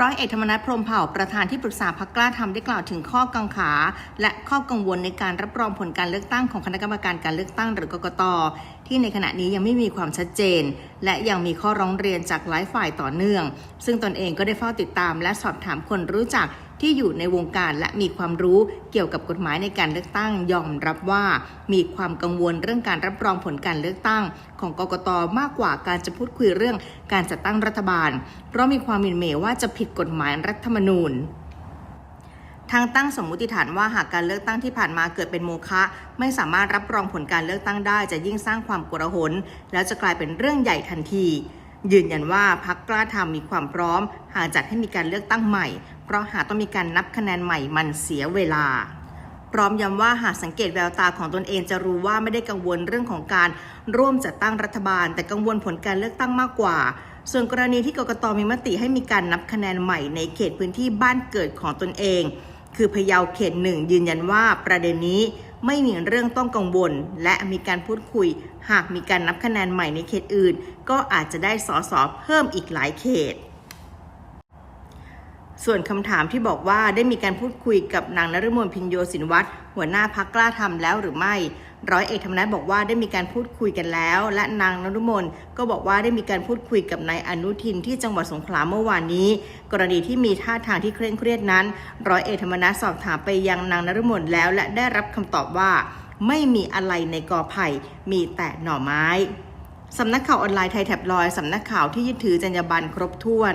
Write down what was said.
ร้อยเอกธรรมนัฐพรมเผ่าประธานที่ปรึกษาพักกล้าทำได้กล่าวถึงข้อกังขา และข้อกังวลในการรับรองผลการเลือกตั้งของคณะกรรมการการเลือกตั้งหรือกกตที่ในขณะนี้ยังไม่มีความชัดเจน และยังมีข้อร้องเรียนจากหลายฝ่ายต่อเนื่อง ซึ่งตนเองก็ได้เฝ้าติดตามและสอบถามคนรู้จัก ที่อยู่ในวงการและมีความรู้เกี่ยวกับกฎหมายในการเลือกตั้งยอมรับว่า มีความกังวลเรื่องการรับรองผลการเลือกตั้ง ของกกตมากกว่าการจะพูดคุยเรื่องการจัดตั้งรัฐบาล เพราะมีความหมิ่นเหมว่าจะผิดกฎหมายรัฐธรรมนูญทางตั้งสมมุติฐานว่าหากการเลือกตั้งที่ผ่านมาเกิดเป็นโมฆะไม่สามารถรับรองผลการเลือกตั้งได้จะยิ่งสร้างความกลาหลแล้วจะกลายเป็นเรื่องใหญ่ทันที ยืนยันว่าพักกล้าทำมีความพร้อม หากจัดให้มีการเลือกตั้งใหม่ เพราะหากต้องมีการนับคะแนนใหม่มันเสียเวลา พร้อมย้ำว่าหากสังเกตแววตาของตนเองจะรู้ว่าไม่ได้กังวลเรื่องของการร่วมจัดตั้งรัฐบาล แต่กังวลผลการเลือกตั้งมากกว่า ส่วนกรณีที่กกตมีมติให้มีการนับคะแนนใหม่ในเขตพื้นที่บ้านเกิดของตนเอง คือพะเยาเขตหนึ่งยืนยันว่าประเด็นนี้ ไม่มีเรื่องต้องกังวล และมีการพูดคุย หากมีการนับคะแนนใหม่ในเขตอื่น ก็อาจจะได้สอสอเพิ่มอีกหลายเขต ส่วนคำถามที่บอกว่าได้มีการพูดคุยกับนางนฤมลพินโยสินวัตรหัวหน้าพักกล้าทำแล้วหรือไม่ ร้อยเอกธรรมนัฐบอกว่าได้มีการพูดคุยกันแล้ว และนางนฤมลก็บอกว่าได้มีการพูดคุยกับนายอนุทินที่จังหวัดสงขลาเมื่อวานนี้ กรณีที่มีท่าทางที่เคร่งเครียดนั้น ร้อยเอกธรรมนัสสอบถามไปยังนางนฤมลแล้ว และได้รับคำตอบว่า ไม่มีอะไรในกอไผ่ มีแต่หน่อไม้สำนักข่าวออนไลน์ไทยแท็บลอยสำนักข่าวที่ยึดถือจรรยาบรรณครบถ้วน